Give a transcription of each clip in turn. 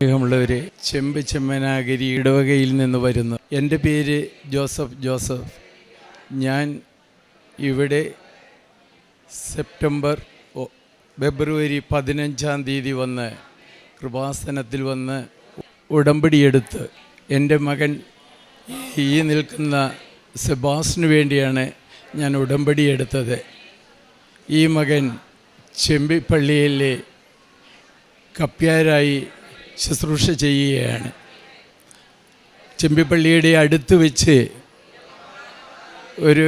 സ്നേഹമുള്ളവരെ ചെമ്പ് ചെമ്മനാഗിരി ഇടവകയിൽ നിന്ന് വരുന്നു. എന്റെ പേര് ജോസഫ് ജോസഫ്. ഞാൻ ഇവിടെ സെപ്റ്റംബർ ഫെബ്രുവരി പതിനഞ്ചാം തീയതി വന്ന് കൃപാസനത്തിൽ വന്ന് ഉടമ്പടിയെടുത്ത് എന്റെ മകൻ ഈ നിൽക്കുന്ന സെബാസിന് വേണ്ടിയാണ് ഞാൻ ഉടമ്പടിയെടുത്തത് ഈ മകൻ ചെമ്പിപ്പള്ളിയിലെ കപ്പ്യാരായി ശുശ്രൂഷ ചെയ്യുകയാണ്. ചെമ്പിപ്പള്ളിയുടെ അടുത്ത് വെച്ച് ഒരു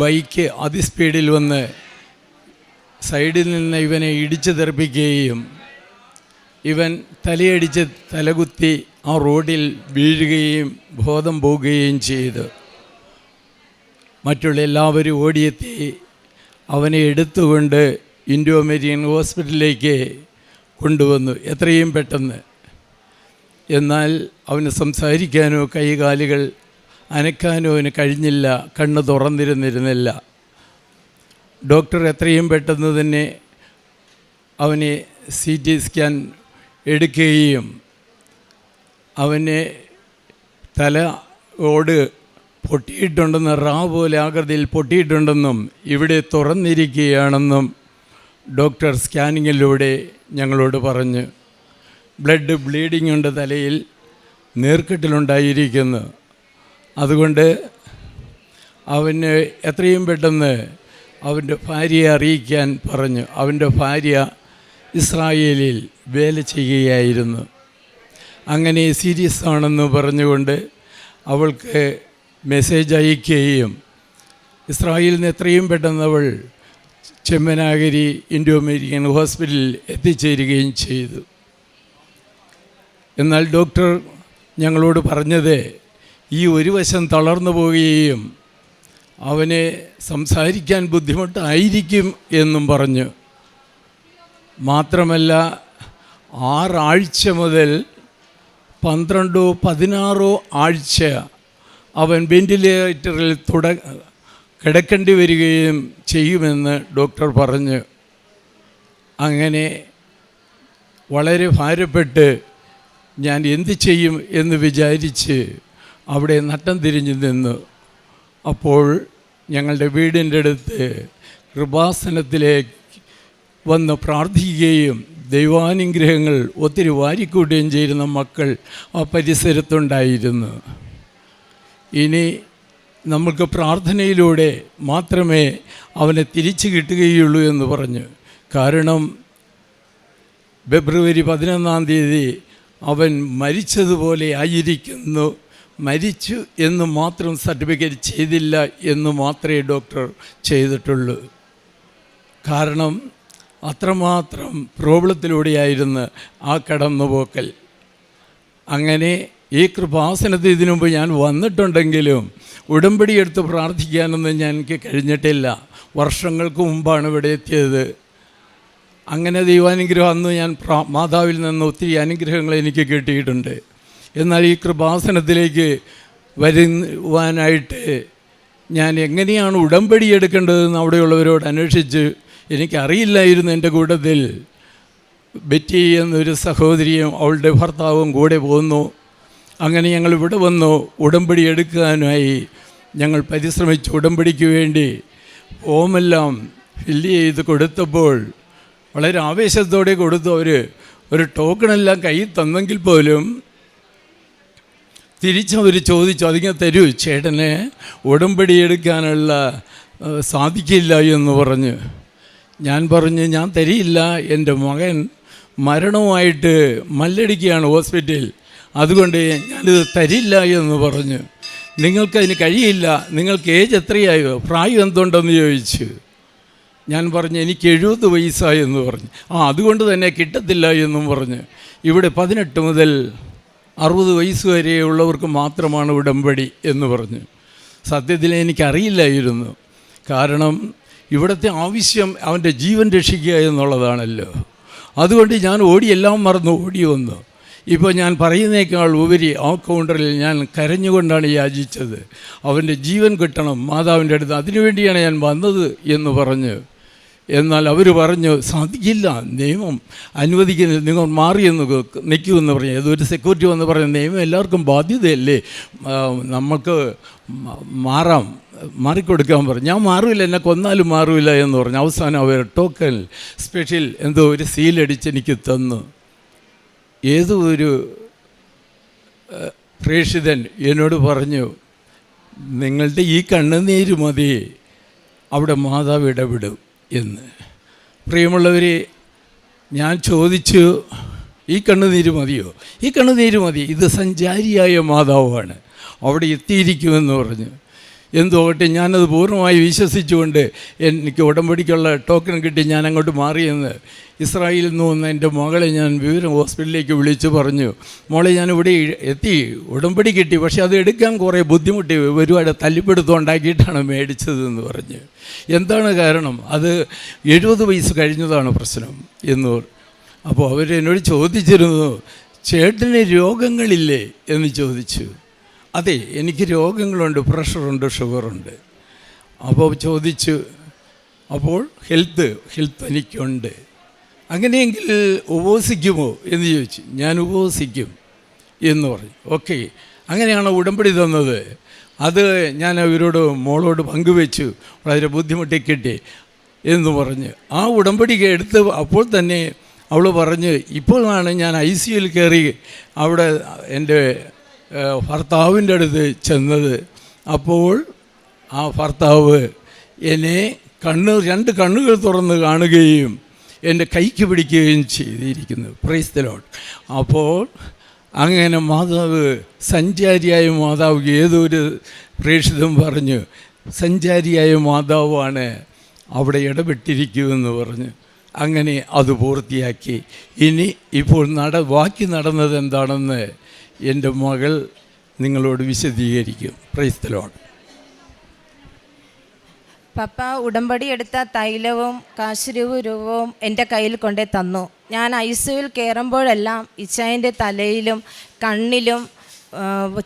ബൈക്ക് അതിസ്പീഡിൽ വന്ന് സൈഡിൽ നിന്ന് ഇവനെ ഇടിച്ചു തെറിപ്പിക്കുകയും ഇവൻ തലയടിച്ച് തലകുത്തി ആ റോഡിൽ വീഴുകയും ബോധം പോകുകയും ചെയ്തു. മറ്റുള്ള എല്ലാവരും ഓടിയെത്തി അവനെ എടുത്തുകൊണ്ട് ഇൻഡോ മെരീൻ ഹോസ്പിറ്റലിലേക്ക് കൊണ്ടുവന്നു. എത്രയും പെട്ടെന്ന്. എന്നാൽ അവന് സംസാരിക്കാനോ കൈകാലുകൾ അനക്കാനോ അവന് കഴിഞ്ഞില്ല. കണ്ണ് തുറന്നിരുന്നിരുന്നില്ല. ഡോക്ടർ എത്രയും പെട്ടെന്ന് തന്നെ അവനെ സി ടി സ്കാൻ എടുക്കുകയും അവനെ തല ഓട് പൊട്ടിയിട്ടുണ്ടെന്ന് റാ പോലെ ആകൃതിയിൽ പൊട്ടിയിട്ടുണ്ടെന്നും ഇവിടെ തുറന്നിരിക്കുകയാണെന്നും ഡോക്ടർ സ്കാനിങ്ങിലൂടെ ഞങ്ങളോട് പറഞ്ഞു ബ്ലഡ് ബ്ലീഡിംഗ് ഉണ്ട് തലയിൽ നീർക്കെട്ടിലുണ്ടായിരിക്കുന്നു. അതുകൊണ്ട് അവന് എത്രയും പെട്ടെന്ന് അവന്റെ ഭാര്യയെ അറിയിക്കാൻ പറഞ്ഞു അവന്റെ ഭാര്യ ഇസ്രായേലിൽ വേല ചെയ്യുകയായിരുന്നു. അങ്ങനെ സീരിയസ് ആണെന്ന് പറഞ്ഞുകൊണ്ട് അവൾക്ക് മെസ്സേജ് അയക്കുകയും ഇസ്രായേലിൽ നിന്ന് എത്രയും പെട്ടെന്ന് അവൾ ചെമ്മനാഗരി ഇൻഡോ അമേരിക്കൻ ഹോസ്പിറ്റലിൽ എത്തിച്ചേരുകയും ചെയ്തു. എന്നാൽ ഡോക്ടർ ഞങ്ങളോട് പറഞ്ഞത് ഈ ഒരു വശം തളർന്നു പോവുകയും അവനെ സംസാരിക്കാൻ ബുദ്ധിമുട്ടായിരിക്കും എന്നും പറഞ്ഞു. മാത്രമല്ല ആറാഴ്ച മുതൽ പന്ത്രണ്ടോ പതിനാറോ ആഴ്ച അവൻ വെന്റിലേറ്ററിൽ തുട കിടക്കേണ്ടി വരികയും ചെയ്യുമെന്ന് ഡോക്ടർ പറഞ്ഞ് അങ്ങനെ വളരെ ഭാരപ്പെട്ട് ഞാൻ എന്ത് ചെയ്യും എന്ന് വിചാരിച്ച് അവിടെ നട്ടം തിരിഞ്ഞു നിന്നു. അപ്പോൾ ഞങ്ങളുടെ വീടിന്റെ അടുത്ത് കൃപാസനത്തിലേക്ക് വന്ന് പ്രാർത്ഥിക്കുകയും ദൈവാനുഗ്രഹങ്ങൾ ഒത്തിരി വാരിക്കൂട്ടുകയും ചെയ്യുന്ന മക്കൾ ആ പരിസരത്തുണ്ടായിരുന്നു. ഇനി നമുക്ക് പ്രാർത്ഥനയിലൂടെ മാത്രമേ അവനെ തിരിച്ചു കിട്ടുകയുള്ളൂ എന്ന് പറഞ്ഞു. കാരണം ഫെബ്രുവരി പതിനൊന്നാം തീയതി അവൻ മരിച്ചതുപോലെ ആയിരിക്കുന്നു. മരിച്ചു എന്ന് മാത്രം സർട്ടിഫിക്കറ്റ് ചെയ്തില്ല എന്ന് മാത്രമേ ഡോക്ടർ ചെയ്തിട്ടുള്ളൂ. കാരണം അത്രമാത്രം പ്രോബ്ലത്തിലൂടെയായിരുന്നു ആ കടന്നുപോക്കൽ. അങ്ങനെ ഈ കൃപാസനത്തിൽ ഇതിനു മുമ്പ് ഞാൻ വന്നിട്ടുണ്ടെങ്കിലും ഉടമ്പടി എടുത്ത് പ്രാർത്ഥിക്കാനൊന്നും ഞാൻ എനിക്ക് കഴിഞ്ഞിട്ടില്ല. വർഷങ്ങൾക്ക് മുമ്പാണ് ഇവിടെ എത്തിയത്. അങ്ങനെ ദൈവാനുഗ്രഹം അന്ന് ഞാൻ മാതാവിൽ നിന്ന് ഒത്തിരി അനുഗ്രഹങ്ങൾ എനിക്ക് കിട്ടിയിട്ടുണ്ട്. എന്നാൽ ഈ കൃപാസനത്തിലേക്ക് വരുവാനായിട്ട് ഞാൻ എങ്ങനെയാണ് ഉടമ്പടി എടുക്കേണ്ടതെന്ന് അവിടെയുള്ളവരോട് അന്വേഷിച്ച് എനിക്കറിയില്ലായിരുന്നു എന്റെ കൂട്ടത്തിൽ. ബെറ്റി എന്നൊരു സഹോദരിയും അവളുടെ ഭർത്താവും കൂടെ പോന്നു. അങ്ങനെ ഞങ്ങൾ ഇവിടെ വന്നു. ഉടമ്പടി എടുക്കാനായി ഞങ്ങൾ പരിശ്രമിച്ച്. ഉടമ്പടിക്ക് വേണ്ടി ഫോമെല്ലാം ഫില്ല് ചെയ്ത് കൊടുത്തപ്പോൾ വളരെ ആവേശത്തോടെ കൊടുത്തു അവർ ഒരു ടോക്കണെല്ലാം കയ്യിൽ തന്നെങ്കിൽ പോലും തിരിച്ചവർ ചോദിച്ചു അതിങ്ങനെ തരൂ ചേട്ടന് ഉടമ്പടി എടുക്കാനുള്ള സാധിക്കില്ല എന്ന് പറഞ്ഞ്. ഞാൻ പറഞ്ഞു ഞാൻ തരിയില്ല. എന്റെ മകൻ മരണവുമായിട്ട് മല്ലടിക്കുകയാണ് ഹോസ്പിറ്റലിൽ. അതുകൊണ്ട് ഞാനിത് തരില്ല എന്ന് പറഞ്ഞു. നിങ്ങൾക്കതിന് കഴിയില്ല. നിങ്ങൾക്ക് ഏജ് എത്രയായോ? പ്രായം എന്തുണ്ടെന്ന് ചോദിച്ചു. ഞാൻ പറഞ്ഞു എനിക്ക് എഴുപത് വയസ്സായി എന്ന് പറഞ്ഞു. ആ അതുകൊണ്ട് തന്നെ കിട്ടത്തില്ല എന്നും പറഞ്ഞു. ഇവിടെ പതിനെട്ട് മുതൽ അറുപത് വയസ്സ് വരെയുള്ളവർക്ക് മാത്രമാണ് ഉടമ്പടി എന്ന് പറഞ്ഞു. സത്യത്തിൽ എനിക്കറിയില്ലായിരുന്നു. കാരണം ഇവിടുത്തെ ആവശ്യം അവന്റെ ജീവൻ രക്ഷിക്കുക എന്നുള്ളതാണല്ലോ. അതുകൊണ്ട് ഞാൻ ഓടി എല്ലാം മറന്നു ഓടി വന്നു. ഇപ്പോൾ ഞാൻ പറയുന്നേക്കാൾ ഉപരി ആ കൗണ്ടറിൽ ഞാൻ കരഞ്ഞുകൊണ്ടാണ് യാചിച്ചത്. അവന്റെ ജീവൻ കിട്ടണം മാതാവിന്റെ അടുത്ത്. അതിനുവേണ്ടിയാണ് ഞാൻ വന്നത് എന്ന് പറഞ്ഞ്. എന്നാൽ അവർ പറഞ്ഞു സാധിക്കില്ല നിയമം അനുവദിക്കുന്ന നിങ്ങൾ മാറിയെന്ന് നിൽക്കുമെന്ന് പറഞ്ഞു. ഏതൊരു സെക്യൂരിറ്റി വന്ന് പറഞ്ഞു നിയമം എല്ലാവർക്കും ബാധ്യതയല്ലേ? നമുക്ക് മാറാം മാറിക്കൊടുക്കാൻ പറഞ്ഞു. ഞാൻ മാറില്ല എന്നെ കൊന്നാലും മാറില്ല എന്ന് പറഞ്ഞു. അവസാനം അവർ ടോക്കൺ സ്പെഷ്യൽ എന്തോ ഒരു സീലടിച്ച് എനിക്ക് തന്നു. ഏതോ ഒരു പ്രേക്ഷിതൻ എന്നോട് പറഞ്ഞു നിങ്ങളുടെ ഈ കണ്ണുനീര് മതി അവിടെ മാതാവ് ഇടപെടും എന്ന്. പ്രിയമുള്ളവരെ ഞാൻ ചോദിച്ചു ഈ കണ്ണുനീര് മതിയോ? ഈ കണ്ണുനീര് മതി. ഇത് സഞ്ചാരിയായ മാതാവാണ്. അവിടെ എത്തിയിരിക്കുമെന്ന് പറഞ്ഞു. എന്തുകൊട്ടെ ഞാനത് പൂർണമായി വിശ്വസിച്ചുകൊണ്ട് എനിക്ക് ഉടമ്പടിക്കുള്ള ടോക്കൺ കിട്ടി ഞാൻ അങ്ങോട്ട് മാറിയെന്ന്. ഇസ്രായേലിൽ നിന്ന് വന്ന എന്റെ മകളെ ഞാൻ വിവരം ഹോസ്പിറ്റലിലേക്ക് വിളിച്ചു പറഞ്ഞു. മോളെ ഞാൻ ഇവിടെ എത്തി. ഉടമ്പടി കിട്ടി പക്ഷേ അത് എടുക്കാൻ കുറേ ബുദ്ധിമുട്ടി. ഒരുപാട് തല്ലിപ്പെടുത്തുണ്ടാക്കിയിട്ടാണ് മേടിച്ചതെന്ന് പറഞ്ഞ്. എന്താണ് കാരണം? അത് എഴുപത് വയസ്സ് കഴിഞ്ഞതാണ് പ്രശ്നം എന്ന് അപ്പോൾ അവരെന്നോട് ചോദിച്ചിരുന്നു ചേട്ടന് രോഗങ്ങളില്ലേ? എന്ന് ചോദിച്ചു. അതെ എനിക്ക് രോഗങ്ങളുണ്ട് പ്രഷറുണ്ട് ഷുഗറുണ്ട്. അപ്പോൾ ചോദിച്ചു അപ്പോൾ ഹെൽത്ത് ഹെൽത്ത് എനിക്കുണ്ട്. അങ്ങനെയെങ്കിൽ ഉപവസിക്കുമോ എന്ന് ചോദിച്ചു. ഞാൻ ഉപവസിക്കും എന്ന് പറഞ്ഞു. ഓക്കെ. അങ്ങനെയാണ് ഉടമ്പടി തന്നത്. അത് ഞാൻ അവരോട് മോളോട് പങ്കുവെച്ചു. വളരെ ബുദ്ധിമുട്ടി കിട്ടി എന്ന് പറഞ്ഞ്. ആ ഉടമ്പടി എടുത്ത് അപ്പോൾ തന്നെ അവൾ പറഞ്ഞ് ഇപ്പോഴാണ് ഞാൻ ഐ സിയിൽ കയറി അവിടെ എന്റെ ഭർത്താവിന്റെ അടുത്ത് ചെന്നത്. അപ്പോൾ ആ ഭർത്താവ് എന്നെ കണ്ണ് രണ്ട് കണ്ണുകൾ തുറന്ന് കാണുകയും എന്റെ കൈക്ക് പിടിക്കുകയും ചെയ്തിരിക്കുന്നു. പ്രൈസ്തലോട്ട് അപ്പോൾ അങ്ങനെ മാതാവ് സഞ്ചാരിയായ മാതാവ് ഏതൊരു പ്രേക്ഷിതം പറഞ്ഞു സഞ്ചാരിയായ മാതാവാണ് അവിടെ ഇടപെട്ടിരിക്കുമെന്ന് പറഞ്ഞു. അങ്ങനെ അത് പൂർത്തിയാക്കി. ഇനി ഇപ്പോൾ നട ബാക്കി നടന്നത് എന്താണെന്ന് എന്റെ മകൾ നിങ്ങളോട് വിശദീകരിക്കും. പ്രൈസ്തലോട് പപ്പ ഉടമ്പടി എടുത്ത തൈലവും കാശുരവും രൂപവും എന്റെ കയ്യിൽ കൊണ്ടേ തന്നു. ഞാൻ ഐസുവിൽ കയറുമ്പോഴെല്ലാം ഇച്ചായന്റെ തലയിലും കണ്ണിലും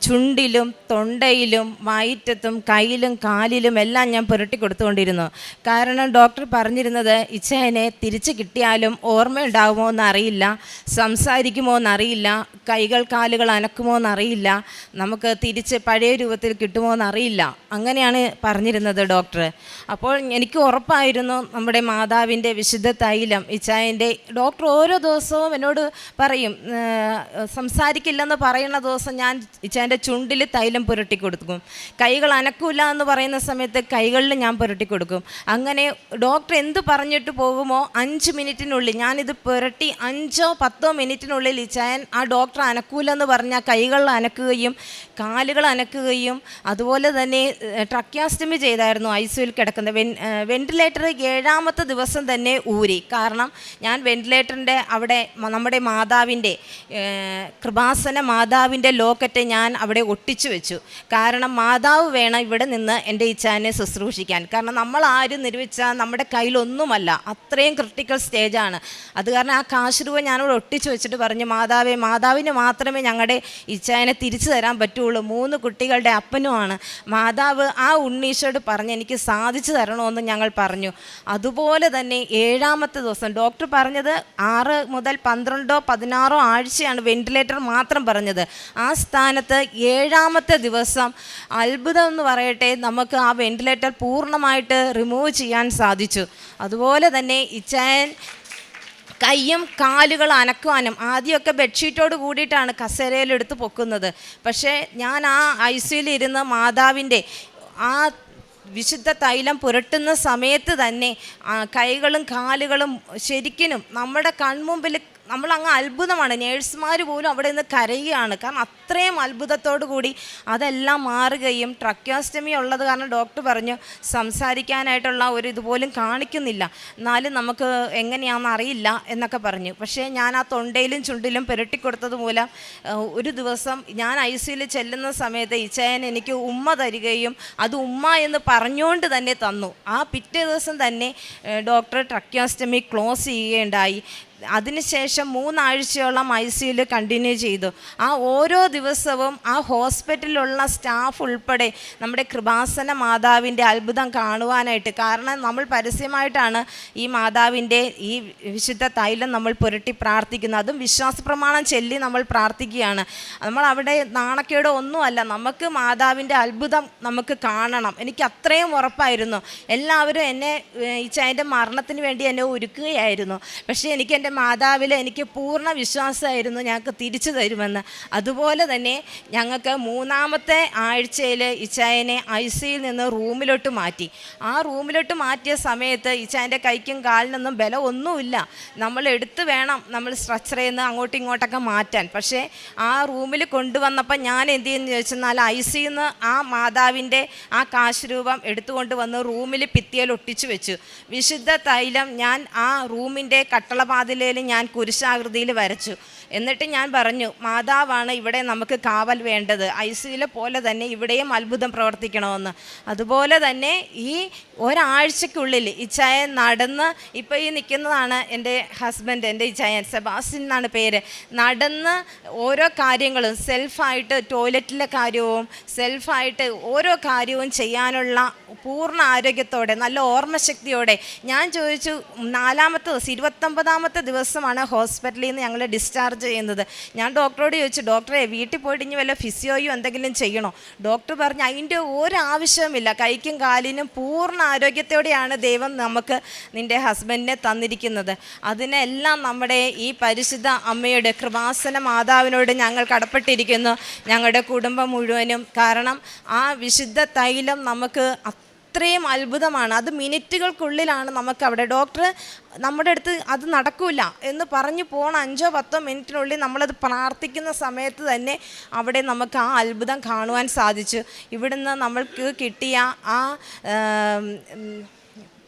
ചുണ്ടിലും തൊണ്ടയിലും വയറ്റത്തും കയ്യിലും കാലിലും എല്ലാം ഞാൻ പുരട്ടി കൊടുത്തുകൊണ്ടിരുന്നു. കാരണം ഡോക്ടർ പറഞ്ഞിരുന്നത് ഇച്ഛനെ തിരിച്ചു കിട്ടിയാലും ഓർമ്മയുണ്ടാകുമോ എന്നറിയില്ല സംസാരിക്കുമോ എന്നറിയില്ല കൈകൾ കാലുകൾ അനക്കുമോ എന്നറിയില്ല നമുക്ക് തിരിച്ച് പഴയ രൂപത്തിൽ കിട്ടുമോ എന്നറിയില്ല അങ്ങനെയാണ് പറഞ്ഞിരുന്നത് ഡോക്ടർ. അപ്പോൾ എനിക്ക് ഉറപ്പായിരുന്നു നമ്മുടെ മാതാവിന്റെ വിശുദ്ധ തൈലം. ഇച്ഛായന്റെ ഡോക്ടർ ഓരോ ദിവസവും എന്നോട് പറയും "ഏഹ്, സംസാരിക്കില്ലെന്ന് പറയുന്ന ദിവസം ഞാൻ ഇച്ചായന്റെ ചുണ്ടിൽ തൈലം പുരട്ടി കൊടുക്കും. കൈകൾ അനക്കൂല എന്ന് പറയുന്ന സമയത്ത് കൈകളിൽ ഞാൻ പുരട്ടി കൊടുക്കും. അങ്ങനെ ഡോക്ടർ എന്ത് പറഞ്ഞിട്ട് പോകുമോ അഞ്ച് മിനിറ്റിനുള്ളിൽ ഞാനിത് പുരട്ടി അഞ്ചോ പത്തോ മിനിറ്റിനുള്ളിൽ ഇച്ചായൻ ആ ഡോക്ടർ അനക്കൂല എന്ന് പറഞ്ഞാൽ കൈകൾ അനക്കുകയും കാലുകൾ അനക്കുകയും അതുപോലെ തന്നെ ട്രക്യാസ്റ്റമി ചെയ്തായിരുന്നു ഐ സിയിൽ കിടക്കുന്നത്. വെൻ വെന്റിലേറ്റർ ഏഴാമത്തെ ദിവസം തന്നെ ഊരി. കാരണം ഞാൻ വെന്റിലേറ്ററിന്റെ അവിടെ നമ്മുടെ മാതാവിന്റെ കൃപാസന മാതാവിന്റെ ലോക്കറ്റ് ഞാൻ അവിടെ ഒട്ടിച്ചു വെച്ചു. കാരണം മാതാവ് വേണം ഇവിടെ നിന്ന് എന്റെ ഇച്ഛാനെ ശുശ്രൂഷിക്കാൻ. കാരണം നമ്മൾ ആരും നിർമ്മിച്ചാൽ നമ്മുടെ കയ്യിലൊന്നുമല്ല. അത്രയും ക്രിട്ടിക്കൽ സ്റ്റേജാണ് അത് കാരണം ആ കാശ് രൂപ ഞാനിവിടെ ഒട്ടിച്ചു വെച്ചിട്ട് പറഞ്ഞു മാതാവേ മാതാവിന് മാത്രമേ ഞങ്ങളുടെ ഇച്ഛാനെ തിരിച്ചു തരാൻ പറ്റുള്ളൂ. മൂന്ന് കുട്ടികളുടെ അപ്പനുമാണ്. മാതാവ് ആ ഉണ്ണീശോട് പറഞ്ഞ് എനിക്ക് സാധിച്ചു തരണമെന്ന് ഞങ്ങൾ പറഞ്ഞു. അതുപോലെ തന്നെ ഏഴാമത്തെ ദിവസം ഡോക്ടർ പറഞ്ഞത് ആറ് മുതൽ പന്ത്രണ്ടോ പതിനാറോ ആഴ്ചയാണ് വെന്റിലേറ്റർ മാത്രം പറഞ്ഞത്. ആ സ്ഥാനത്ത് ഏഴാമത്തെ ദിവസം അത്ഭുതം എന്ന് പറയട്ടെ നമുക്ക് ആ വെന്റിലേറ്റർ പൂർണമായിട്ട് റിമൂവ് ചെയ്യാൻ സാധിച്ചു. അതുപോലെ തന്നെ ഇച്ചായൻ കയ്യും കാലുകൾ അനക്കുവാനും ആദ്യമൊക്കെ ബെഡ്ഷീറ്റോട് കൂടിയിട്ടാണ് കസേരയിലെടുത്ത് പൊക്കുന്നത്. പക്ഷേ ഞാൻ ആ ഐ സിയിൽ ഇരുന്ന് മാതാവിന്റെ ആ വിശുദ്ധ തൈലം പുരട്ടുന്ന സമയത്ത് തന്നെ കൈകളും കാലുകളും ശരിക്കിനും നമ്മുടെ കൺമുമ്പിൽ നമ്മളങ്ങ് അത്ഭുതമാണ്. നേഴ്സുമാർ പോലും അവിടെ നിന്ന് കരയുകയാണ്. കാരണം അത്രയും അത്ഭുതത്തോടു കൂടി അതെല്ലാം മാറുകയും ട്രക്യോസ്റ്റമി ഉള്ളത് കാരണം ഡോക്ടർ പറഞ്ഞു സംസാരിക്കാനായിട്ടുള്ള ഒരു ഇതുപോലും കാണിക്കുന്നില്ല. എന്നാലും നമുക്ക് എങ്ങനെയാണെന്ന് അറിയില്ല എന്നൊക്കെ പറഞ്ഞു. പക്ഷേ ഞാൻ ആ തൊണ്ടയിലും ചുണ്ടിലും പുരട്ടിക്കൊടുത്തത് മൂലം ഒരു ദിവസം ഞാൻ ഐ സിയിൽ ചെല്ലുന്ന സമയത്ത് ഇച്ചയൻ എനിക്ക് ഉമ്മ തരികയും അത് ഉമ്മ എന്ന് പറഞ്ഞുകൊണ്ട് തന്നെ തന്നു. ആ പിറ്റേ ദിവസം തന്നെ ഡോക്ടർ ട്രക്യോസ്റ്റമി ക്ലോസ് ചെയ്യുകയുണ്ടായി. അതിനുശേഷം മൂന്നാഴ്ചയോളം ഐ സിയിൽ കണ്ടിന്യൂ ചെയ്തു. ആ ഓരോ ദിവസവും ആ ഹോസ്പിറ്റലിലുള്ള സ്റ്റാഫ് ഉൾപ്പെടെ നമ്മുടെ കൃപാസന മാതാവിന്റെ അത്ഭുതം കാണുവാനായിട്ട് കാരണം നമ്മൾ പരസ്യമായിട്ടാണ് ഈ മാതാവിന്റെ ഈ വിശുദ്ധ തൈലം നമ്മൾ പുരട്ടി പ്രാർത്ഥിക്കുന്നത്. അതും വിശ്വാസ പ്രമാണം ചൊല്ലി നമ്മൾ പ്രാർത്ഥിക്കുകയാണ്. നമ്മൾ അവിടെ നാണക്കേടോ ഒന്നുമല്ല നമുക്ക് മാതാവിന്റെ അത്ഭുതം നമുക്ക് കാണണം. എനിക്ക് അത്രയും ഉറപ്പായിരുന്നു. എല്ലാവരും എന്നെ ഈ ചായന്റെ മരണത്തിന് വേണ്ടി എന്നെ ഒരുക്കുകയായിരുന്നു. പക്ഷേ എനിക്ക് എന്റെ മാതാവിൽ എനിക്ക് പൂർണ വിശ്വാസമായിരുന്നു ഞങ്ങൾക്ക് തിരിച്ചു തരുമെന്ന്. അതുപോലെ തന്നെ ഞങ്ങൾക്ക് മൂന്നാമത്തെ ആഴ്ചയിൽ ഇച്ചായനെ ഐ സിയിൽ നിന്ന് റൂമിലോട്ട് മാറ്റി. ആ റൂമിലോട്ട് മാറ്റിയ സമയത്ത് ഇച്ചായന്റെ കൈക്കും കാലിനൊന്നും ബലം ഒന്നുമില്ല നമ്മൾ എടുത്ത് വേണം നമ്മൾ സ്ട്രക്ചറിൽ നിന്ന് അങ്ങോട്ടും ഇങ്ങോട്ടൊക്കെ മാറ്റാൻ. പക്ഷേ ആ റൂമിൽ കൊണ്ടുവന്നപ്പോൾ ഞാൻ എന്ത് ചെയ്യുന്നു ചോദിച്ചെന്നാൽ ഐ സിയിൽ നിന്ന് ആ മാതാവിന്റെ ആ കാശ് രൂപം എടുത്തുകൊണ്ട് വന്ന് റൂമിൽ ഭിത്തിയിൽ ഒട്ടിച്ചു വെച്ചു. വിശുദ്ധ തൈലം ഞാൻ ആ റൂമിന്റെ കട്ടളപാതിലയിൽ ഞാൻ കുരിശാകൃതിയിൽ വരച്ചു. എന്നിട്ട് ഞാൻ പറഞ്ഞു മാതാവാണ് ഇവിടെ നമുക്ക് കാവൽ വേണ്ടത്. ഐ സിയിലെ പോലെ തന്നെ ഇവിടെയും അത്ഭുതം പ്രവർത്തിക്കണമെന്ന്. അതുപോലെ തന്നെ ഈ ഒരാഴ്ചക്കുള്ളിൽ ഇച്ചായ നടന്ന് ഇപ്പോൾ ഈ നിൽക്കുന്നതാണ് എന്റെ ഹസ്ബൻഡ് എന്റെ ഇച്ചായൻ സെബാസ്റ്റിൻ എന്നാണ് പേര്. നടന്ന് ഓരോ കാര്യങ്ങളും സെൽഫായിട്ട് ടോയ്ലറ്റിലെ കാര്യവും സെൽഫായിട്ട് ഓരോ കാര്യവും ചെയ്യാനുള്ള പൂർണ ആരോഗ്യത്തോടെ നല്ല ഓർമ്മശക്തിയോടെ ഞാൻ ചോദിച്ചു നാലാമത്തെ ദിവസം ഇരുപത്തൊമ്പതാമത്തെ ദിവസമാണ് ഹോസ്പിറ്റലിൽ നിന്ന് ഞങ്ങൾ ഡിസ്ചാർജ് ചെയ്യുന്നത്. ഞാൻ ഡോക്ടറോട് ചോദിച്ചു ഡോക്ടറെ വീട്ടിൽ പോയിട്ട് ഇനി വല്ല ഫിസിയോയും എന്തെങ്കിലും ചെയ്യണോ? ഡോക്ടർ പറഞ്ഞു അതിന്റെ ഒരു ആവശ്യവുമില്ല. കൈക്കും കാലിനും പൂർണ ആരോഗ്യത്തോടെയാണ് ദൈവം നമുക്ക് നിന്റെ ഹസ്ബൻഡിനെ തന്നിരിക്കുന്നത്. അതിനെല്ലാം നമ്മുടെ ഈ പരിശുദ്ധ അമ്മയുടെ കൃപാസന മാതാവിനോട് ഞങ്ങൾ കടപ്പെട്ടിരിക്കുന്നു. ഞങ്ങളുടെ കുടുംബം മുഴുവനും കാരണം ആ വിശുദ്ധ തൈലം നമുക്ക് അത്രയും അത്ഭുതമാണ്. അത് മിനിറ്റുകൾക്കുള്ളിലാണ് നമുക്ക് അവിടെ. ഡോക്ടർ നമ്മുടെ അടുത്ത് അത് നടക്കൂല എന്ന് പറഞ്ഞു പോണ അഞ്ചോ പത്തോ മിനിറ്റിനുള്ളിൽ നമ്മളത് പ്രാർത്ഥിക്കുന്ന സമയത്ത് തന്നെ അവിടെ നമുക്ക് ആ അത്ഭുതം കാണുവാൻ സാധിച്ചു. ഇവിടുന്ന് നമ്മൾക്ക് കിട്ടിയ ആ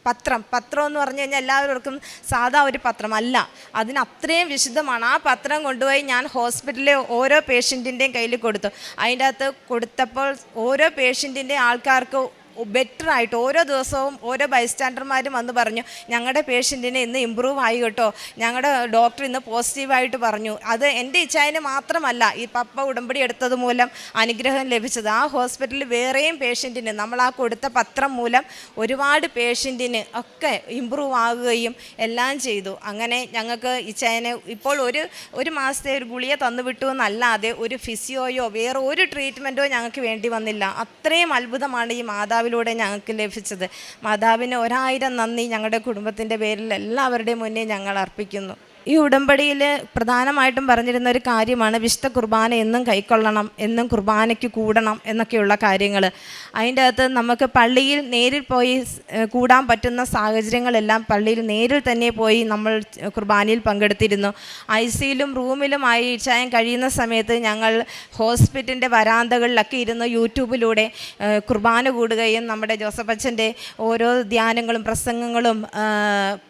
പത്രം. പത്രം എന്ന് പറഞ്ഞു കഴിഞ്ഞാൽ എല്ലാവർക്കും സാധാ ഒരു പത്രമല്ല അതിന് അത്രയും വിശുദ്ധമാണ് ആ പത്രം കൊണ്ടുപോയി ഞാൻ ഹോസ്പിറ്റലിലെ ഓരോ പേഷ്യന്റിന്റെയും കയ്യിൽ കൊടുത്തു. അതിന്റെ അകത്ത് കൊടുത്തപ്പോൾ ഓരോ പേഷ്യന്റിന്റെ ആൾക്കാർക്ക് ബെറ്റർ ആയിട്ട് ഓരോ ദിവസവും ഓരോ ബൈസ്റ്റാൻഡർമാരും വന്ന് പറഞ്ഞു ഞങ്ങളുടെ പേഷ്യന്റിന് ഇന്ന് ഇമ്പ്രൂവ് ആയി കേട്ടോ. ഞങ്ങളുടെ ഡോക്ടർ ഇന്ന് പോസിറ്റീവായിട്ട് പറഞ്ഞു. അത് എന്റെ ഇച്ഛായന് മാത്രമല്ല ഈ പപ്പ ഉടമ്പടി എടുത്തത് മൂലം അനുഗ്രഹം ലഭിച്ചത്. ആ ഹോസ്പിറ്റലിൽ വേറെയും പേഷ്യന്റിന് നമ്മൾ ആ കൊടുത്ത പത്രം മൂലം ഒരുപാട് പേഷ്യന്റിന് ഒക്കെ ഇമ്പ്രൂവ് ആകുകയും എല്ലാം ചെയ്തു. അങ്ങനെ ഞങ്ങൾക്ക് ഇച്ഛായനെ ഇപ്പോൾ ഒരു ഒരു മാസത്തെ ഒരു ഗുളിക തന്നു വിട്ടു എന്നല്ലാതെ ഒരു ഫിസിയോയോ വേറെ ഒരു ട്രീറ്റ്മെന്റോ ഞങ്ങൾക്ക് വേണ്ടി വന്നില്ല. അത്രയും അത്ഭുതമാണ് ഈ മാതാവിലൂടെ ഞങ്ങൾക്ക് ലഭിച്ചത്. മാതാവിന് ഒരായിരം നന്ദി ഞങ്ങളുടെ കുടുംബത്തിന്റെ പേരിൽ എല്ലാവരുടെയും മുന്നേ ഞങ്ങൾ അർപ്പിക്കുന്നു. ഈ ഉടമ്പടിയിൽ പ്രധാനമായിട്ടും പറഞ്ഞിരുന്ന ഒരു കാര്യമാണ് വിശുദ്ധ കുർബാന എന്നും കൈക്കൊള്ളണം എന്നും കുർബാനയ്ക്ക് കൂടണം എന്നൊക്കെയുള്ള കാര്യങ്ങൾ. അതിന്റെ അകത്ത് നമുക്ക് പള്ളിയിൽ നേരിൽ പോയി കൂടാൻ പറ്റുന്ന സാഹചര്യങ്ങളെല്ലാം പള്ളിയിൽ നേരിൽ തന്നെ പോയി നമ്മൾ കുർബാനയിൽ പങ്കെടുത്തിരുന്നു. ഐ സിയിലും റൂമിലുമായി ഇച്ചായം കഴിയുന്ന സമയത്ത് ഞങ്ങൾ ഹോസ്പിറ്റലിന്റെ വരാന്തകളിലൊക്കെ ഇരുന്ന് യൂട്യൂബിലൂടെ കുർബാന കൂടുകയും നമ്മുടെ ജോസഫ് അച്ഛന്റെ ഓരോ ധ്യാനങ്ങളും പ്രസംഗങ്ങളും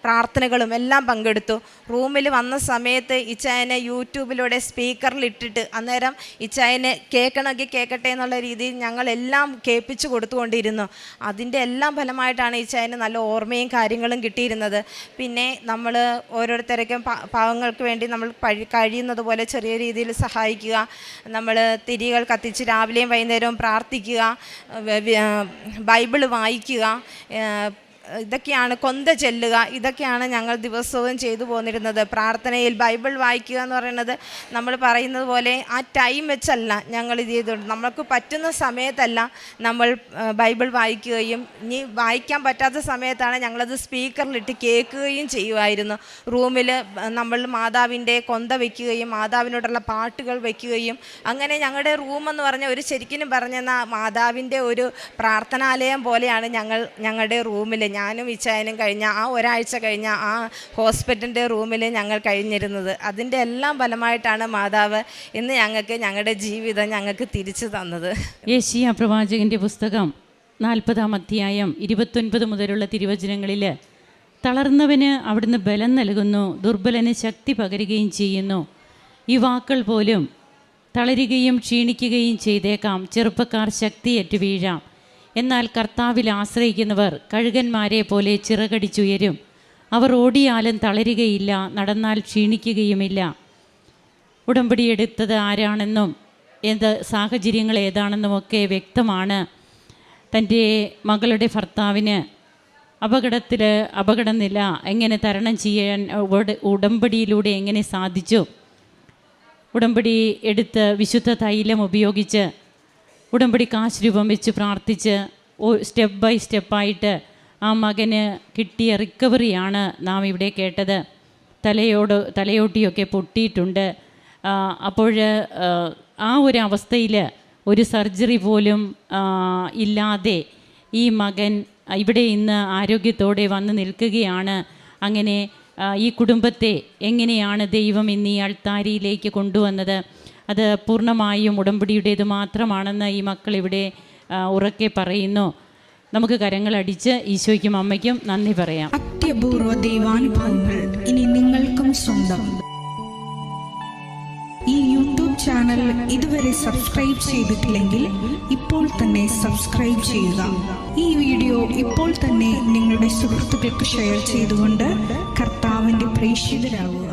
പ്രാർത്ഥനകളും എല്ലാം പങ്കെടുത്തു. റൂമിൽ വന്ന സമയത്ത് ഇച്ചായനെ യൂട്യൂബിലൂടെ സ്പീക്കറിൽ ഇട്ടിട്ട് അന്നേരം ഇച്ചായനെ കേൾക്കണമെങ്കിൽ കേൾക്കട്ടെ എന്നുള്ള രീതിയിൽ ഞങ്ങളെല്ലാം കേൾപ്പിച്ചു കൊടുത്തുകൊണ്ടിരുന്നു. അതിന്റെ എല്ലാം ഫലമായിട്ടാണ് ഇച്ചായന് നല്ല ഓർമ്മയും കാര്യങ്ങളും കിട്ടിയിരുന്നത്. പിന്നെ നമ്മൾ ഓരോരുത്തർക്കും പ- പാവങ്ങൾക്ക് വേണ്ടി നമ്മൾ കഴിയുന്നത് പോലെ ചെറിയ രീതിയിൽ സഹായിക്കുക. നമ്മൾ തിരികൾ കത്തിച്ച് രാവിലെയും വൈകുന്നേരവും പ്രാർത്ഥിക്കുക. ബൈബിൾ വായിക്കുക. ഇതൊക്കെയാണ് കൊന്ത ചെല്ലുക. ഇതൊക്കെയാണ് ഞങ്ങൾ ദിവസവും ചെയ്തു പോന്നിരുന്നത്. പ്രാർത്ഥനയിൽ ബൈബിൾ വായിക്കുക എന്ന് പറയുന്നത് നമ്മൾ പറയുന്നത് പോലെ ആ ടൈം വെച്ചല്ല ഞങ്ങൾ ഇത് ചെയ്തുകൊണ്ട്. നമ്മൾക്ക് പറ്റുന്ന സമയത്തല്ല നമ്മൾ ബൈബിൾ വായിക്കുകയും ഇനി വായിക്കാൻ പറ്റാത്ത സമയത്താണ് ഞങ്ങളത് സ്പീക്കറിലിട്ട് കേൾക്കുകയും ചെയ്യുമായിരുന്നു റൂമിൽ നമ്മൾ മാതാവിന്റെ കൊന്ത വയ്ക്കുകയും മാതാവിനോടുള്ള പാട്ടുകൾ വയ്ക്കുകയും അങ്ങനെ ഞങ്ങളുടെ റൂമെന്ന് പറഞ്ഞ ഒരു ശരിക്കും പറഞ്ഞെന്ന മാതാവിന്റെ ഒരു പ്രാർത്ഥനാലയം പോലെയാണ് ഞങ്ങൾ ഞങ്ങളുടെ റൂമിൽ ഞാനും ഇച്ചായനും കഴിഞ്ഞ ആ ഒരാഴ്ച കഴിഞ്ഞ ആ ഹോസ്പിറ്റലിന്റെ റൂമിൽ ഞങ്ങൾ കഴിഞ്ഞിരുന്നത്. അതിന്റെ എല്ലാം ഫലമായിട്ടാണ് മാതാവ് ഇന്ന് ഞങ്ങൾക്ക് ഞങ്ങളുടെ ജീവിതം ഞങ്ങൾക്ക് തിരിച്ചു തന്നത്. യേശിയ പ്രവാചകന്റെ പുസ്തകം നാൽപ്പതാം അധ്യായം ഇരുപത്തൊൻപത് മുതലുള്ള തിരുവചനങ്ങളിൽ തളർന്നവന് അവിടുന്ന് ബലം നൽകുന്നു ദുർബലന് ശക്തി പകരുകയും ചെയ്യുന്നു. ഈ വാക്കൾ പോലും തളരുകയും ക്ഷീണിക്കുകയും ചെയ്തേക്കാം ചെറുപ്പക്കാർ ശക്തിയേറ്റു വീഴാം. എന്നാൽ കർത്താവിൽ ആശ്രയിക്കുന്നവർ കഴുകന്മാരെ പോലെ ചിറകടിച്ചുയരും. അവർ ഓടിയാലും തളരുകയില്ല നടന്നാൽ ക്ഷീണിക്കുകയുമില്ല. ഉടമ്പടി എടുത്തത് ആരാണെന്നും എന്ത് സാഹചര്യങ്ങൾ ഏതാണെന്നുമൊക്കെ വ്യക്തമാണ്. തന്റെ മകളുടെ ഭർത്താവിന് അപകടത്തിൽ അപകടനില എങ്ങനെ തരണം ചെയ്യാൻ ഉട- ഉടമ്പടിയിലൂടെ എങ്ങനെ സാധിച്ചു? ഉടമ്പടി എടുത്ത് വിശുദ്ധ തൈലം ഉപയോഗിച്ച് ഉടമ്പടി കാശ് രൂപം വെച്ച് പ്രാർത്ഥിച്ച് സ്റ്റെപ്പ് ബൈ സ്റ്റെപ്പായിട്ട് ആ മകന് കിട്ടിയ റിക്കവറിയാണ് നാം ഇവിടെ കേട്ടത്. തലയോട് തലയോട്ടിയൊക്കെ പൊട്ടിയിട്ടുണ്ട്. അപ്പോൾ ആ ഒരു അവസ്ഥയിൽ ഒരു സർജറി പോലും ഇല്ലാതെ ഈ മകൻ ഇവിടെ ഇന്ന് ആരോഗ്യത്തോടെ വന്ന് നിൽക്കുകയാണ്. അങ്ങനെ ഈ കുടുംബത്തെ എങ്ങനെയാണ് ദൈവം ഇന്ന് ഈ അൾത്താരിയിലേക്ക് കൊണ്ടുവന്നത്? അത് പൂർണമായും ഉടമ്പടിയുടേത് മാത്രമാണെന്ന് ഈ മക്കൾ ഇവിടെ ഉറക്കെ പറയുന്നു. നമുക്ക് കരങ്ങളടിച്ച് ഈശോയ്ക്കും അമ്മയ്ക്കും നന്ദി പറയാം. അത്യപൂർവ ദൈവാനുഭവങ്ങൾ ഇനി നിങ്ങൾക്കും സ്വന്തം. ഈ യൂട്യൂബ് ചാനൽ ഇതുവരെ സബ്സ്ക്രൈബ് ചെയ്തിട്ടില്ലെങ്കിൽ ഇപ്പോൾ തന്നെ സബ്സ്ക്രൈബ് ചെയ്യുക. ഈ വീഡിയോ ഇപ്പോൾ തന്നെ നിങ്ങളുടെ സുഹൃത്തുക്കൾക്ക് ഷെയർ ചെയ്തുകൊണ്ട് കർത്താവിന്റെ പ്രേക്ഷിതരാകുക.